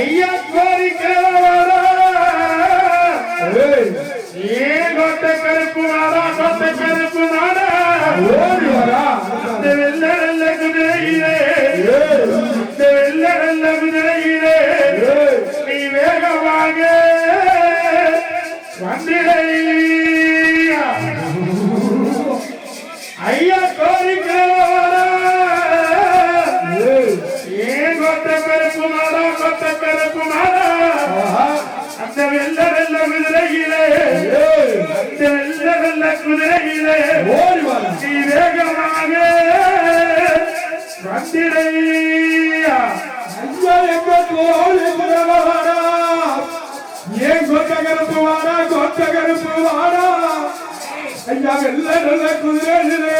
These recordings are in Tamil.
ஐயா கோரிக்கிறவரா நீ கொத்த கருப்பு நாடா கொத்த கருப்பு நாடா ஓடி வரா இந்த வெள்ள வெள்ள குதிரையிலே இந்த வெள்ள வெள்ள குதிரையிலே வேகமாக வந்திரையிலே குதிரையிலே ஓடி வரா நீ வேகமாக வந்திடையா ஐயா எங்க தோழி குறவாடா ஏன் கொத்த கருப்பு வாடா? கொத்த கருப்பு வாடா? ஐயா வெள்ள நல்ல குதிரையிலே.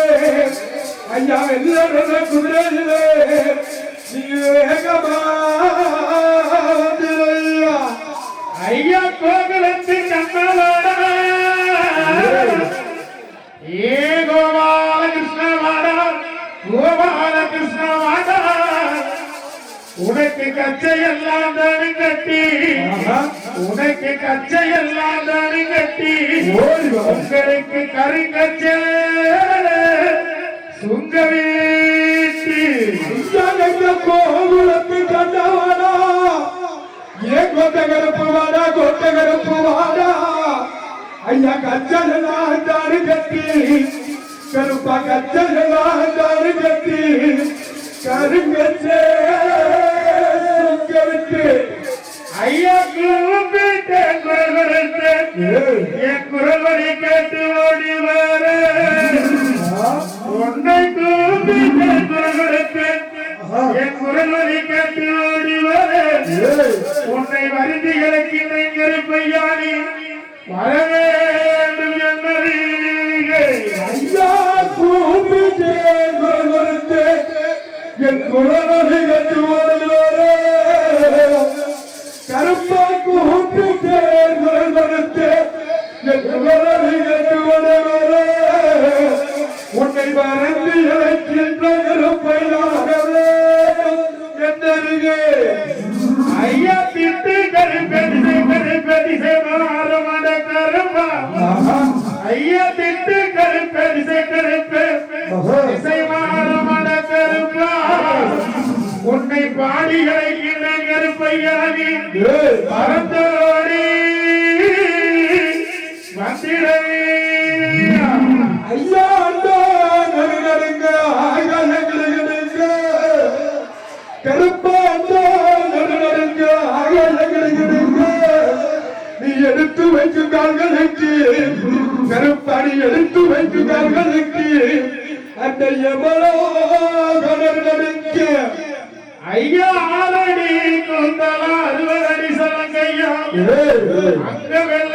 ஐயா வெள்ள நல்ல குதிரையிலே. நீ வேகமா வந்திரையா. ஐயா கோகுலத்தின் கண்ணலோடா உனக்கு கச்சை எல்லாம் தானு கட்டி. உனக்கு கச்சை எல்லாம் தானு கட்டி. உங்களுக்கு கருங்கச்சை சுங்க வீட்டி. கோகுலத்து கண்டவாடா. ஏன் கொத்த கருப்பு வாடா கொத்த கருப்பு வாடா ஐயா கச்சலாம் தாரு கட்டி. கருப்பா கச்சலாம் தாரு கட்டி. கருங்கச்சே சுங்கருக்கு ஐயா கூப்பிட்டேன் குரல் கொடுத்தேன் என் குரல் வழி கேட்டு எடுத்து வைக்கும் கால்களுக்கு கருப்பாடி எடுத்து வைக்கும் கால்களுக்கு அந்த எவ்வளோ கடல் நடுங்க. ஐயா ஆரடி குந்தலா அறுவரடி சலங்கையா? அங்க வெள்ளா சிறு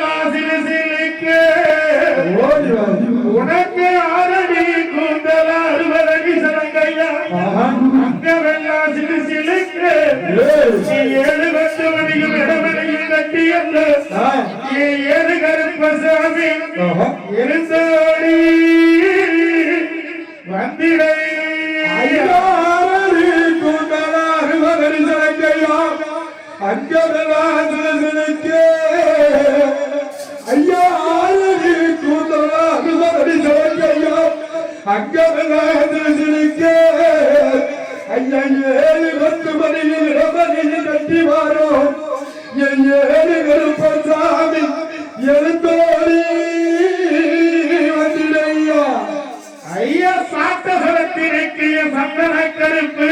ஏழு பத்து மணியும் கட்டி அந்த ஏழு கருப்பசாமி இருந்தோடி வந்திடை ஐயாறு கூட்டலாறு வரிசலைக்கையா அங்கவலாசிலுக்கே ஐயாறு பத்து மணியில் இடமணியில் கட்டி வாரோம். என் ஏழு கருப்பசாமி எழுந்தோடி வந்திடையா. ஐயா சாட்டசலத்திற்கு சந்தன கருப்பு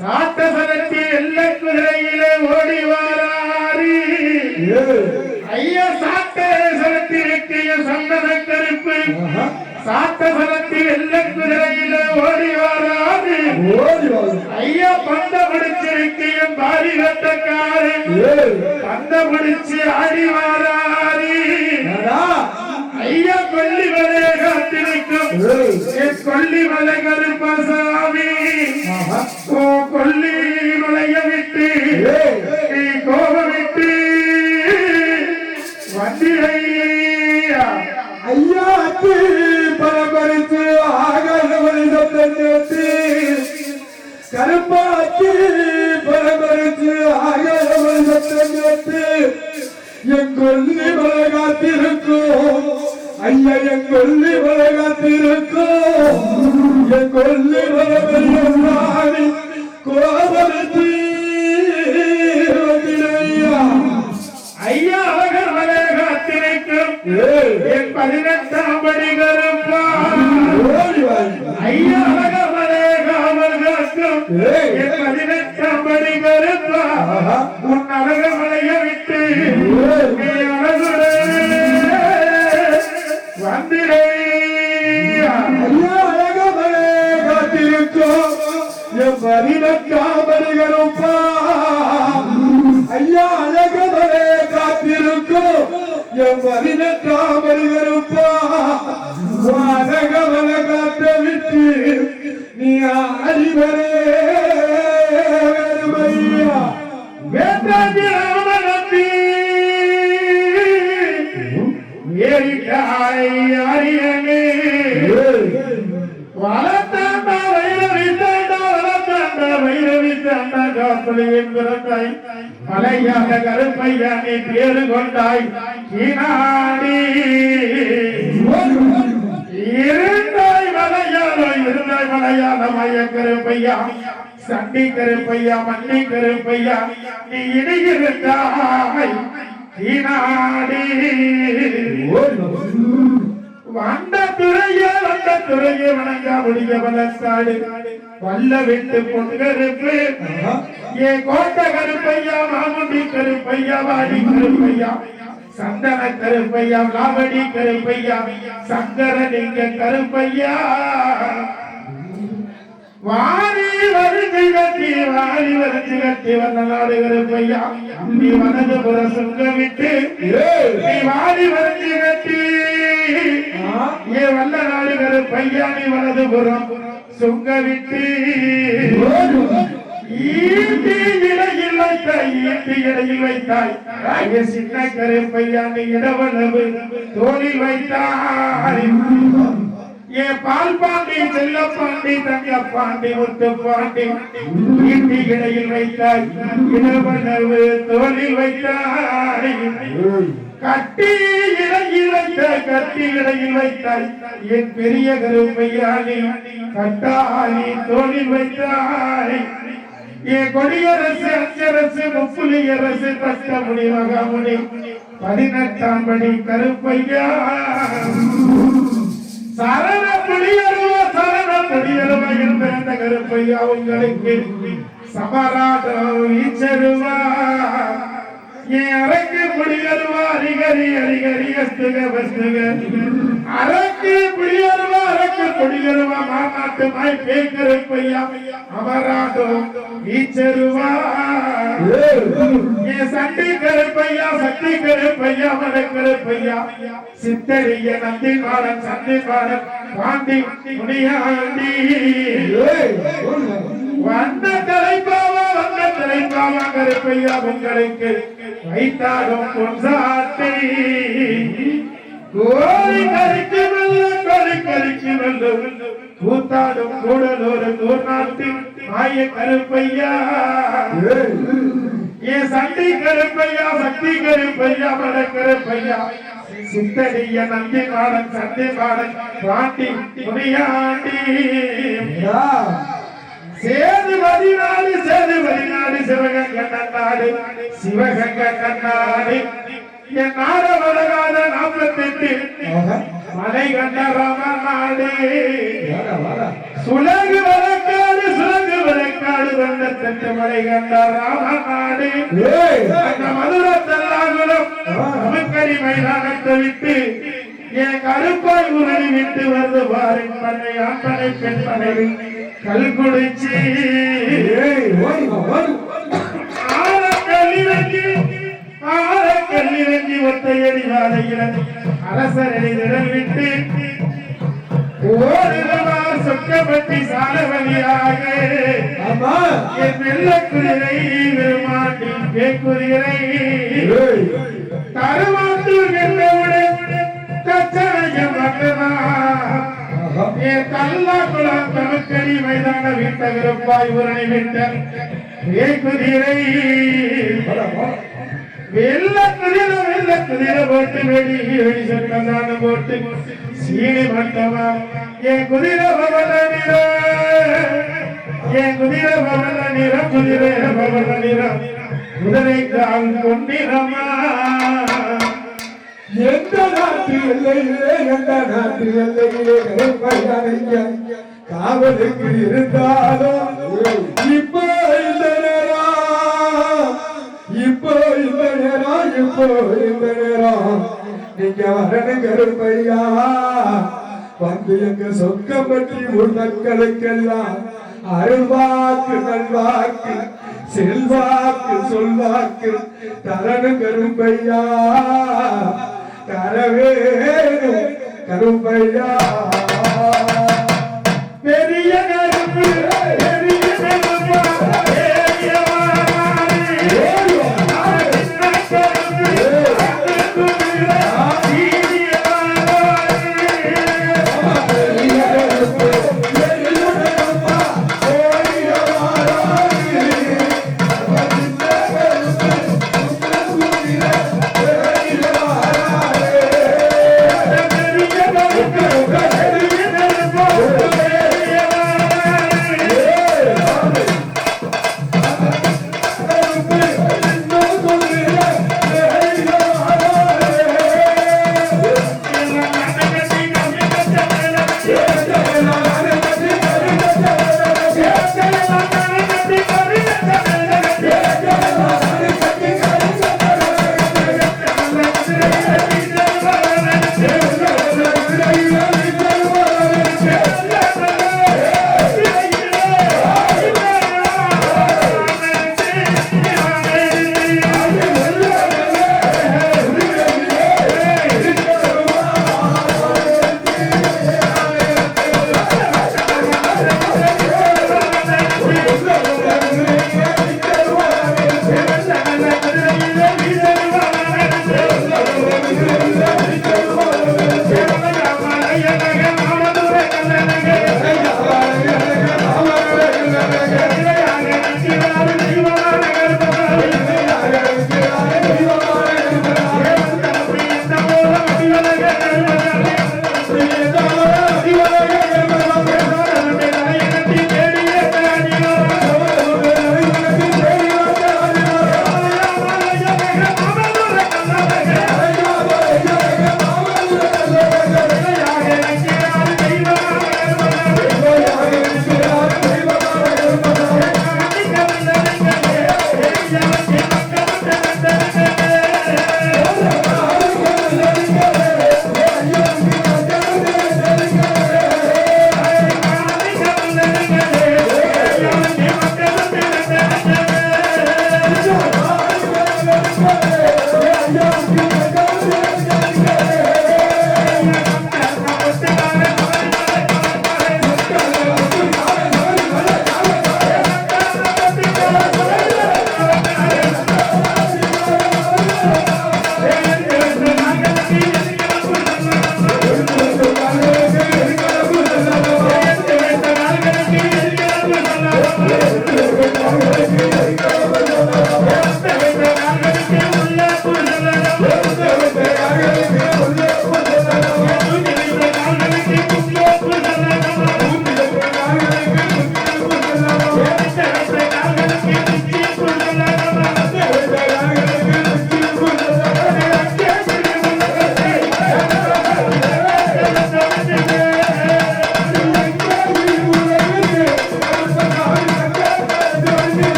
சாட்டசலத்தில் எல்லை குதிரையிலே ஓடி வாராரி ஐயா சாட்டசலத்திற்கு சந்தன கருப்பு சாட்டசலத்தில் எல்லை குதிரையிலே ஓடி வாராரி ஐயா பந்த பிடிச்சிருக்கிய பாரி வெட்டக்காரு பந்த பிடிச்சு ஆடி வாராரி ஐயா கொல்லி மலையை காத்திருக்கும் என் கொல்லி மலை கருப்பசாமி. கொல்லி என் பதினெட்டாமணிகளுப்பா வளர்த்தாண்டா அண்ணா தாண்டா பிறந்தாய் என்கிறாய் மலையான கருப்பையா நீ பேரு கொண்டாய். ஈனாடி இருந்தாய் மலையாள இருந்தாய் மலையாள மைய கருப்பையா சண்டி கருப்பையா மண்ணி கருப்பையா நீ இணையிருந்தாய் ஈனாடி வந்த துறைய வந்த துறைய வணங்கா முடிய வளர்த்தாடு வல்ல விட்டு பொங்கருப்பு ஏ கோட்ட கருப்பையா மாமுண்டி கருப்பையா வாடி கருப்பையா சந்தன கருப்பையா லாவடி கருப்பையா சங்கரலிங்க கருப்பையா. வாரி வருது கட்டி வாரி வருது கட்டி வந்த நாடு கருப்பையா. நீ வலது புற சுங்க விட்டு நீ வாரி வருது கட்டி. ஏ வல்ல நாடு கருப்பையா நீ வலது புறம் சுங்க விட்டு ஈட்டி இடையில் வைத்தாய் ஈட்டி இடையில் வைத்தாய் ஐய சின்ன கருப்பையா நீ இடவளவு தோளில் வைத்தாய். ஏ பால் பாண்டி செல்ல பாண்டி தங்க பாண்டி முத்து பாண்டி. ஈட்டி இடையில் வைத்தாய் இடவளவு தோளில் வைத்தாய். கட்டி இடையில் வைத்த கட்டி இடையில் வைத்தாய் என் பெரிய கருப்பையானி கட்டாணி தோளில் வைத்தாய். என் கொடியரசு அச்சரசு முப்புலியரசு அரசு கஷ்டமுடி மகாமுனி பதினெட்டாம் படி கருப்பையா. சரண புலியருவ சரண புலியருவ என்ற அந்த கருப்பையா உங்களுக்கு? சமராட்டம் ஈச்சருவா. அரைக்கு புலியருவா அரிகரி அரிகரி அஸ்துக வஸ்துக. அரக்கு புலியருவா அரக்கு புலியருவா மாநாட்டு மாய் பேக்கருப்பையா. அமராட்டம் ஈச்சருவா. என் சண்டி கருப்பையா சக்தி கருப்பையா மட கருப்பையா. சித்தரிய நந்தி மாடன் சந்தி மாடன் பாண்டி முனியாண்டி. வந்த தலைப்பாவா வந்த தலைப்பாவா கருப்பையா உங்களுக்கு வைத்தாடும் பொன்சாட்டி. கோரி கறிக்கு மெல்ல கோரி கறிக்கு மெல்ல கூத்தாடும் கூடலோரு கூர்நாட்டின் மாய கருப்பையா. என் சண்டி கருப்பையா சக்தி கருப்பையா மல கருப்பையா. சித்தடிய நந்தி பாடன் சந்தி பாடன் பாட்டி முனியாண்டி. சேது பதினாலு சேது பதினாலு சிவகங்க கண்ணாடு சிவகங்க கண்ணாடு. என் நாட வளராத நாற்பத்தெட்டு மலை கண்ட ராமநாடு. சுலகு வழக்காடு சுலகு வழக்காடு வந்த தெற்கு மலை கண்ட ராமநாடு. அந்த மதுரத்தல்லாகுலம் நமக்கடி மைதானத்தை விட்டு என் கருப்பாய் உரணி விட்டு வந்து பாரு பண்ணை ஆண்பனை பெண்பனை கல் குடிச்சு. ஆற கல்லிறங்கி ஆற கல்லிறங்கி ஒத்தையடி வாழையில அரசரடி திடல் விட்டு. ஓரிரவார் சொக்கப்பட்டி சால வழியாக என் வெள்ள குதிரை விருமாண்டி பேக்குதிரை தருவாத்தூர் வெள்ளவுடன் தச்சனைய மக்கனா குளம் தமக்கடி மைதான வீட்டகருப்பாய் உரணி விட்ட. பேக்குதிரை வெள்ள குதிரை வெள்ள குதிரை போட்டு வெடி வெடி சட்டந்தான போட்டு சீனி மட்டமா என் குதிரை பவன நிறம் என் குதிரை பவன குதிரை பவன எந்த நாட்டு எல்லையிலே எந்த நாட்டு எல்லையிலே கருப்பையா காவலுக்கு இருந்தாலும் இப்போ இந்த நேரம் இப்போ இந்த நேரம் இப்போ இந்த நேரம் நீங்க வரணும் கருப்பையா. வந்து எங்க சொக்க பற்றி உன் மக்களுக்கெல்லாம் அருள்வாக்கு நல்வாக்கு செல்வாக்கு சொல்வாக்கு தரணும் கரும்பையா தரவேணும் கரும்பையா பெரிய கருப்பு.